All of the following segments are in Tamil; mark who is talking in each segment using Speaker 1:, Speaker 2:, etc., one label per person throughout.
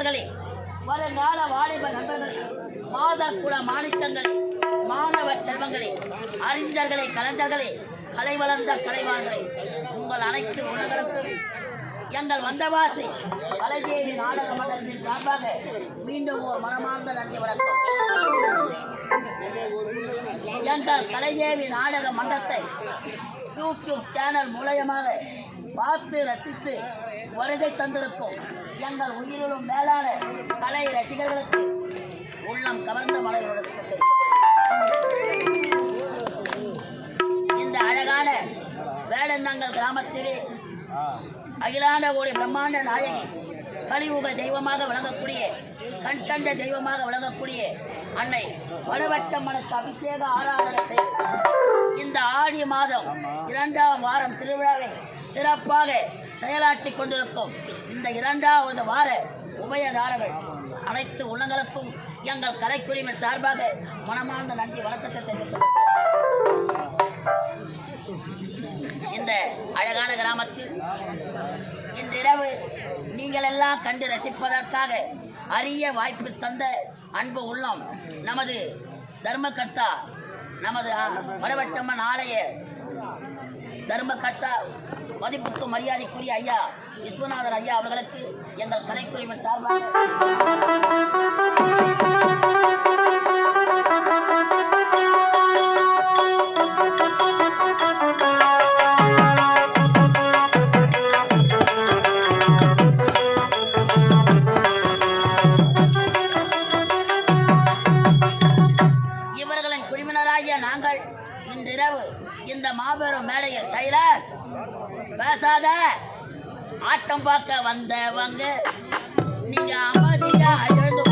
Speaker 1: இளைஞர்களே வருங்கால வாலிப நண்பர்களே மாத குல மாணிக்கங்களே மாணவ செல்வங்களே அறிஞர்களே கலைஞர்களே கலை வளர்ந்த கலைவார்களே உங்கள் அனைத்து உலகளுக்கும் எங்கள் வந்தவாசி கலைதேவி நாடக மன்றத்தின் சார்பாக மீண்டும் ஒரு மனமார்ந்த நன்றி வணக்கம். எங்கள் கலைதேவி நாடக மன்றத்தை யூடியூப் சேனல் மூலயமாக பார்த்து ரசித்து வருகை தந்திருக்கும் எங்கள் உயிரிலும் மேலான கலை ரசிகர்களுக்கு உள்ளம் கவர்ந்த மலையோடு இந்த அழகான வேடந்தங்கள் கிராமத்திலே அகிலாண்ட கோடி பிரம்மாண்ட நாயகி கலியுக தெய்வமாக விளங்கக்கூடிய கண்கண்ட தெய்வமாக விளங்கக்கூடிய அன்னை வடவட்டம்மனுக்கு அபிஷேக ஆராதனை செய்து இந்த ஆடி மாதம் இரண்டாம் வாரம் திருவிழாவை சிறப்பாக செயலாற்றி கொண்டிருக்கும் இந்த இரண்டாவது வார உபயதாரர்கள். அனைத்து உள்ளங்களுக்கும் எங்கள் கலைக்குழுவின் சார்பாக மனமார்ந்த நன்றி வணக்கத்தை தெரிவித்துள்ளோம் இந்த அழகான கிராமத்தில் இன்றிரவு நீங்கள் எல்லாம் கண்டு ரசிப்பதற்காக அரிய வாய்ப்பு தந்த அன்பு உள்ளம் நமது தர்மகர்த்தா நமது வரவட்டம்மன் வடவட்டம்மன் ஆலய தர்மகர்த்தா மதிப்புக்கு மரியாதைக்குரிய ஐயா விஸ்வநாதர் ஐயா அவர்களுக்கு எங்கள் கலைக்குழுவின் சார்பாக இவர்களின் குழுவினராகிய நாங்கள் இன்றிரவு இந்த மாபெரும் மேடையில் சைலன்ஸ் பேசாத. ஆட்டம் பார்க்க வந்தவங்க நீங்க அமைதியா எழுந்து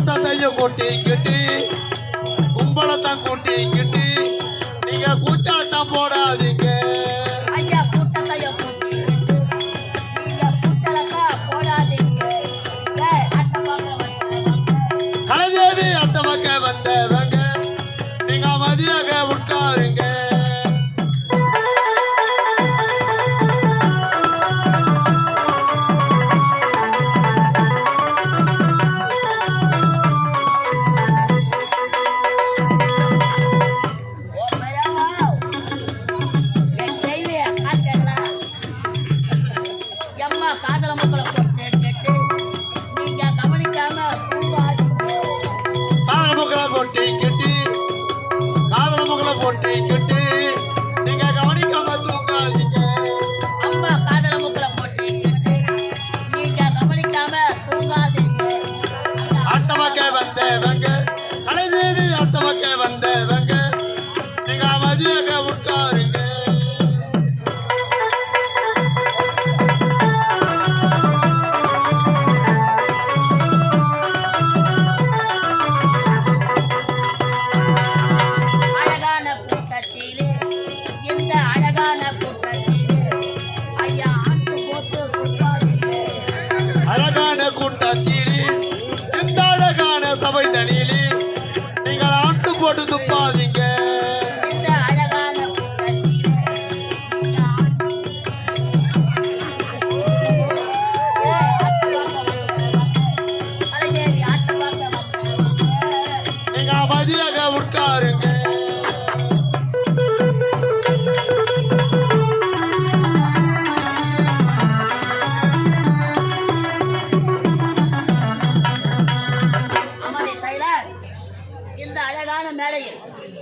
Speaker 1: கூட்டத்தையும் கூட்டிக்கிட்டு
Speaker 2: கும்பலத்தான் கூட்டிக்கிட்டு நீங்க கூச்சாட்டம் போடாதீங்க. கலதேவி அட்டமக்க வந்தவங்க நீங்க அமைதியாக உட்காருங்க.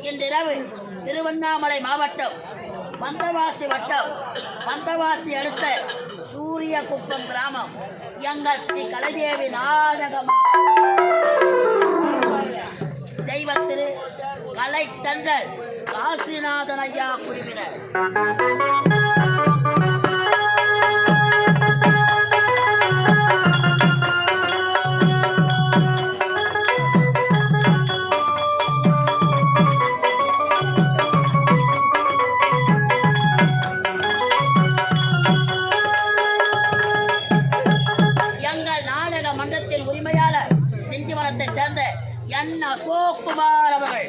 Speaker 1: இன்றிரவு திருவண்ணாமலை மாவட்டம் பந்தவாசி வட்டம். பந்தவாசி அடுத்த சூரியகுப்பம் கிராமம். எங்கள் ஸ்ரீ கலைதேவி நாடகம். தெய்வத்திரு கலை தன்றல் காசிநாதன் ஐயா குழுவினர் என் அசோக்குமார் அவர்கள்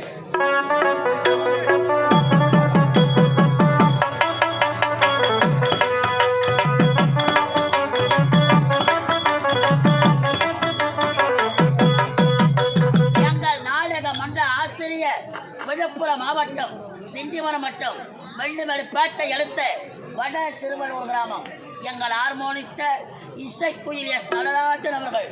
Speaker 1: எங்கள் நாடக மன்ற ஆசிரியர் விழுப்புரம் மாவட்டம் திண்டிவனம் வட்டம் வெள்ளிமலைப்பேட்டை அடுத்த வட சிறுவனூர் கிராமம். எங்கள் ஹார்மோனிஸ்டர் இசைக்குயில் எஸ் நடராஜன் அவர்கள்.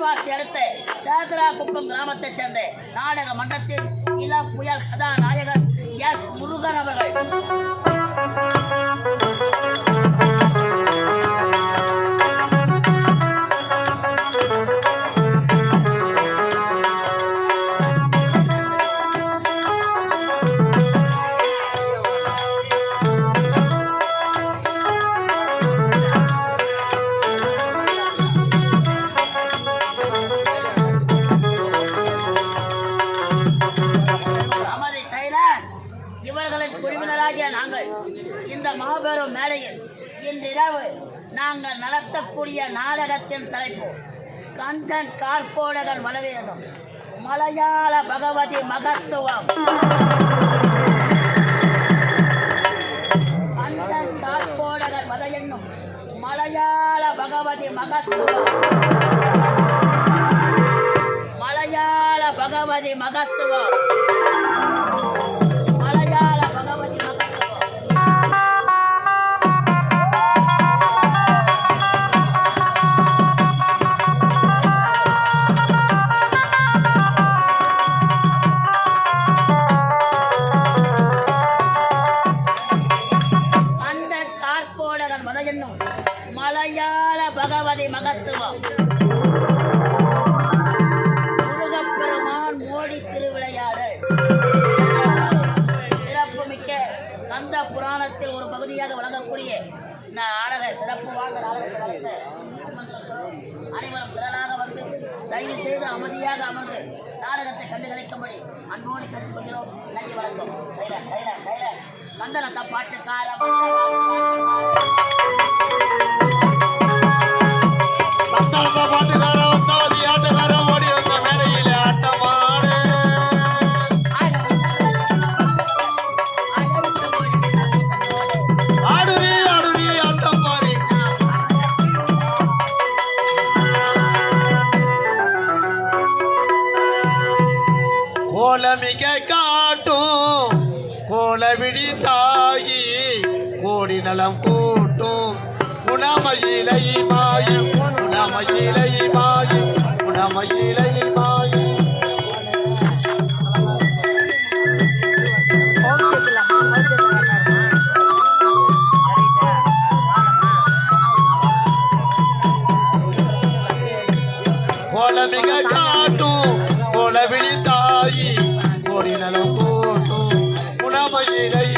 Speaker 1: மந்தவாசி அடுத்த சேதராகுப்பம் கிராமத்தைச் சேர்ந்த நாடக மன்றத்தில் இளம் புயல் கதாநாயகர் எஸ் முருகன் அவர்கள். இந்த மாபெரும் மேடையில் இன்றிரவு நாங்கள் நடத்தக்கூடிய நாடகத்தின் தலைப்பு கந்தன் கார்போடகன் மலர் மலையாள பகவதி மகத்துவம். கந்தன் கார்கோடகன் மலை என்னும் மலையாள பகவதி மகத்துவம். மலையாள பகவதி மகத்துவம். பகவதி மகத்துவம் முருகப்பெருமான் மோடி திருவிளையாடல். சிறப்புமிக்க கந்த புராணத்தில் ஒரு பகுதியாக வழங்கக்கூடிய இந்த நாடக சிறப்பு வாழ்ந்த நாடகத்தை அனைவரும் திரளாக வந்து தயவு செய்து அமைதியாக அமர்ந்து நாடகத்தை கண்டு கழிக்கும்படி அன்போடு கேட்டுக்கொள்கிறோம். நன்றி வணக்கம். சைலன் சைலன் சைலன் கந்தனத்த பாட்டுக்காரன்.
Speaker 2: கோலமிக காட்டும் கோலவிழி தாயி கோடி நலம் கூட்டும் குணமயிலை மாயும். குணமயிலை மாயும் குணமயிலை மாயும் கோலமிக காட்டும் கோலவிழி தாயி கோடி நலம் கூட்டும் குணமயிலை